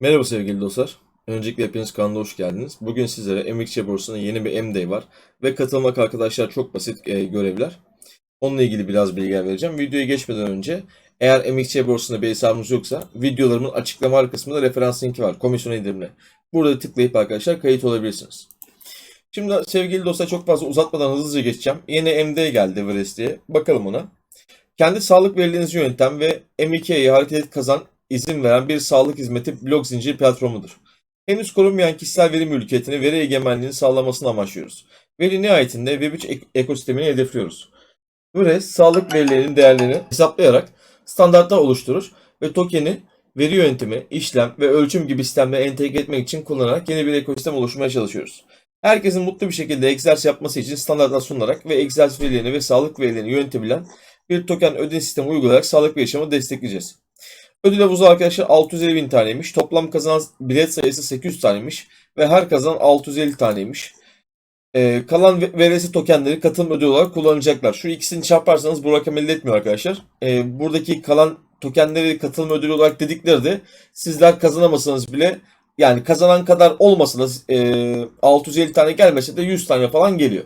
Merhaba sevgili dostlar. Öncelikle hepiniz kanalına hoş geldiniz. Bugün sizlere MXC borsasının yeni bir M-Day var. Ve katılmak arkadaşlar çok basit e, görevler. Onunla ilgili biraz bilgiler vereceğim. Videoya geçmeden önce eğer MXC borsasında bir hesabınız yoksa videolarımın açıklama kısmında referans linki var. Komisyon indirimine. Burada tıklayıp arkadaşlar kayıt olabilirsiniz. Şimdi sevgili dostlar çok fazla uzatmadan hızlıca geçeceğim. Yeni MD geldi Everest diye. Bakalım ona. Kendi sağlık verilerinizi yöneten ve M2'ye hareket kazan izin veren bir sağlık hizmeti blok zinciri platformudur. Henüz korunmayan kişisel veri mülkiyetini, veri egemenliğini sağlamasını amaçlıyoruz. Veri nihayetinde Web3 ek- ekosistemini hedefliyoruz. Everest, sağlık verilerinin değerlerini hesaplayarak standartlar oluşturur ve tokeni veri yönetimi, işlem ve ölçüm gibi sistemlere entegre etmek için kullanarak yeni bir ekosistem oluşturmaya çalışıyoruz. Herkesin mutlu bir şekilde egzersiz yapması için standartlar sunularak ve egzersiz verilerini ve sağlık verilerini yönetebilen bir token ödeme sistemi uygulayarak sağlık ve yaşamı destekleyeceğiz. Ödül havuzu arkadaşlar 650 bin taneymiş. Toplam kazanan bilet sayısı 800 taneymiş. Ve her kazanan 650 taneymiş. Ee, kalan ve- VRS tokenleri katılım ödülü olarak kullanacaklar. Şu ikisini çarparsanız bu rakam elde etmiyor arkadaşlar. Ee, buradaki kalan tokenleri katılım ödülü olarak dedikleri de sizler kazanamasanız bile yani kazanan kadar olmasa da e, 650 tane gelmese de 100 tane falan geliyor.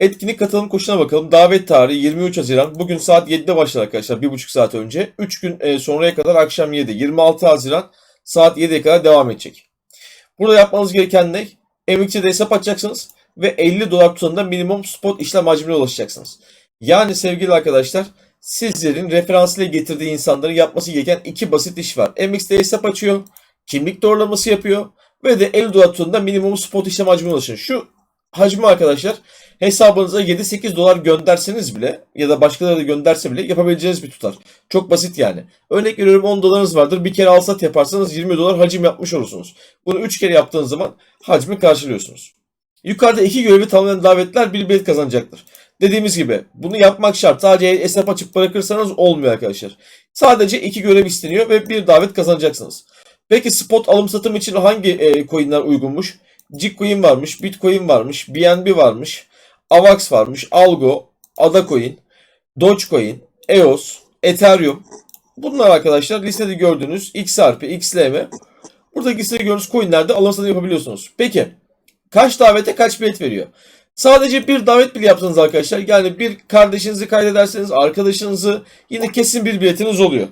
Etkinlik katılım koşuna bakalım. Davet tarihi 23 Haziran. Bugün saat 7'de başlar arkadaşlar. 1,5 saat önce. 3 gün e, sonraya kadar akşam 7. 26 Haziran saat 7'ye kadar devam edecek. Burada yapmanız gereken ne? MXC'de hesap açacaksınız ve 50 dolar tutarında minimum spot işlem hacmine ulaşacaksınız. Yani sevgili arkadaşlar sizlerin referans ile getirdiği insanların yapması gereken iki basit iş var. MX'de hesap açıyor, kimlik doğrulaması yapıyor ve de 50 dolar tutarında minimum spot işlem hacmine ulaşın. Şu hacmi arkadaşlar hesabınıza 7-8 dolar gönderseniz bile ya da başkaları da gönderse bile yapabileceğiniz bir tutar. Çok basit yani. Örnek veriyorum 10 dolarınız vardır. Bir kere alsat yaparsanız 20 dolar hacim yapmış olursunuz. Bunu 3 kere yaptığınız zaman hacmi karşılıyorsunuz. Yukarıda iki görevi tamamlayan davetler bir bilet kazanacaktır. Dediğimiz gibi bunu yapmak şart. Sadece hesap açıp bırakırsanız olmuyor arkadaşlar. Sadece iki görev isteniyor ve bir davet kazanacaksınız. Peki spot alım satım için hangi e, coinler uygunmuş? Gcoin varmış, Bitcoin varmış, BNB varmış, AVAX varmış, Algo, Adacoin, Dogecoin, EOS, Ethereum. Bunlar arkadaşlar listede gördüğünüz XRP, XLM. Buradaki listede gördüğünüz coinlerde alım satım yapabiliyorsunuz. Peki kaç davete kaç bilet veriyor? Sadece bir davet bile yapsanız arkadaşlar yani bir kardeşinizi kaydederseniz arkadaşınızı yine kesin bir biletiniz oluyor.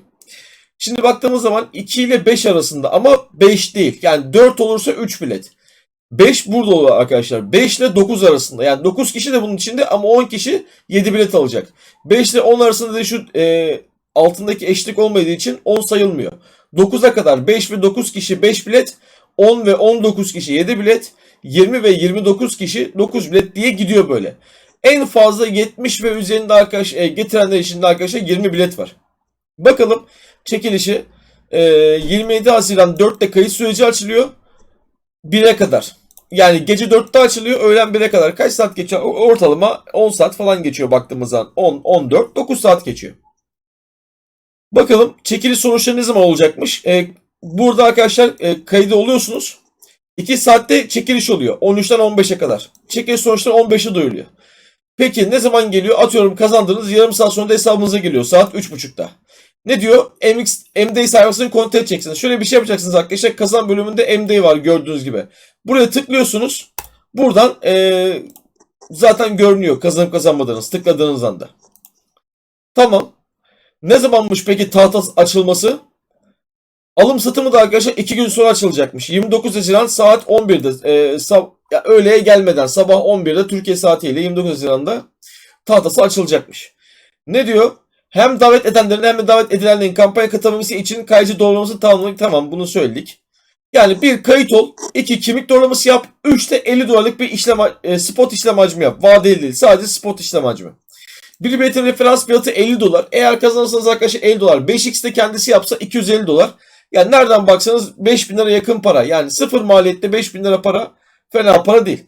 Şimdi baktığımız zaman 2 ile 5 arasında ama 5 değil. Yani 4 olursa 3 bilet. 5 burada olur arkadaşlar. 5 ile 9 arasında. Yani 9 kişi de bunun içinde ama 10 kişi 7 bilet alacak. 5 ile 10 arasında da şu e, altındaki eşlik olmadığı için 10 sayılmıyor. 9'a kadar 5 ve 9 kişi 5 bilet. 10 ve 19 kişi 7 bilet. 20 ve 29 kişi 9 bilet diye gidiyor böyle. En fazla 70 ve üzerinde arkadaş e, getirenler için de arkadaşlar 20 bilet var. Bakalım çekilişi e, 27 Haziran 4'te kayıt süreci açılıyor. 1'e kadar. Yani gece 4'te açılıyor, öğlen 1'e kadar. Kaç saat geçiyor? Ortalama 10 saat falan geçiyor baktığımız zaman. 10, 14, 9 saat geçiyor. Bakalım çekiliş sonuçları ne zaman olacakmış? E, burada arkadaşlar e, kaydı oluyorsunuz. 2 saatte çekiliş oluyor. 13'ten 15'e kadar. Çekiliş sonuçları 15'e duyuluyor. Peki ne zaman geliyor? Atıyorum kazandınız yarım saat sonra da hesabınıza geliyor. Saat 3.30'da. Ne diyor? MX, MD sayfasını kontrol edeceksiniz. Şöyle bir şey yapacaksınız arkadaşlar. Kazan bölümünde MD var gördüğünüz gibi. Buraya tıklıyorsunuz. Buradan eee, zaten görünüyor kazanıp kazanmadığınız tıkladığınız anda. Tamam. Ne zamanmış peki tahta açılması? Alım satımı da arkadaşlar 2 gün sonra açılacakmış. 29 Haziran saat 11'de. eee, sab- ya öğleye gelmeden sabah 11'de Türkiye saatiyle 29 Haziran'da tahtası açılacakmış. Ne diyor? Hem davet edenlerin hem de davet edilenlerin kampanya katılması için kayıcı doğrulaması tamamladık. Tamam bunu söyledik. Yani bir kayıt ol, iki kimlik doğrulaması yap, üç de 50 dolarlık bir işlem e, spot işlem hacmi yap. Vadeli değil, sadece spot işlem hacmi. Bir biletin referans fiyatı 50 dolar. Eğer kazanırsanız arkadaşlar 50 dolar. 5x de kendisi yapsa 250 dolar. Yani nereden baksanız 5000 lira yakın para. Yani sıfır maliyette 5000 lira para fena para değil.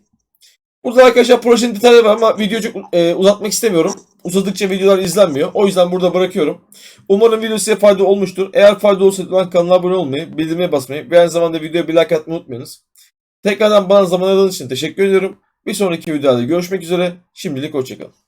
Burada arkadaşlar projenin detayları var ama videoyu çok e, uzatmak istemiyorum. Uzadıkça videolar izlenmiyor. O yüzden burada bırakıyorum. Umarım video size fayda olmuştur. Eğer fayda olsaydı lütfen kanala abone olmayı, bildirime basmayı ve aynı zamanda videoya bir like atmayı unutmayınız. Tekrardan bana zaman ayırdığınız için teşekkür ediyorum. Bir sonraki videoda görüşmek üzere. Şimdilik hoşçakalın.